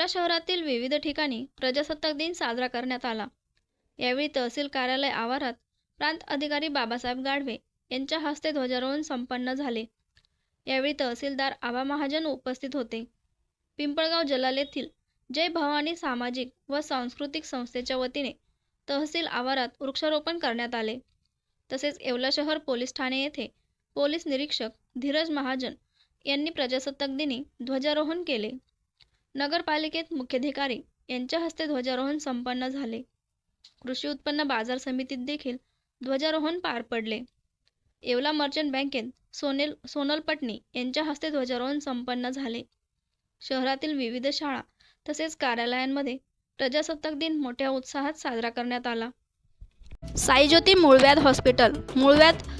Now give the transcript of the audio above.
अकोला शहरातील विविध ठिकाणी प्रजासत्ताक दिन साजरा करण्यात आला. यावेळी तहसील कार्यालय आवारात प्रांत अधिकारी बाबासाहेब गाढवे यांच्या हस्ते ध्वजारोहण संपन्न झाले. यावेळी तहसीलदार आबा महाजन उपस्थित होते. पिंपळगाव जलाल येथील जय भवानी सामाजिक व सांस्कृतिक संस्थेच्या वतीने तहसील आवारात वृक्षारोपण करण्यात आले. तसेच येवला शहर पोलीस ठाणे येथे पोलीस निरीक्षक धीरज महाजन यांनी प्रजासत्ताक दिनी ध्वजारोहण केले. नगरपालिकेत मुख्याधिकारी यांच्या हस्ते ध्वजारोहण संपन्न झाले. कृषी उत्पन्न बाजार समितीत देखील ध्वजारोहण पार पडले. येवला मर्चंट बँकेत सोनेल सोनल पटणी यांच्या हस्ते ध्वजारोहण संपन्न झाले. शहरातील विविध शाळा तसेच कार्यालयांमध्ये प्रजासत्ताक दिन मोठ्या उत्साहात साजरा करण्यात आला. साईज्योती मूळव्याध हॉस्पिटल मूळव्याध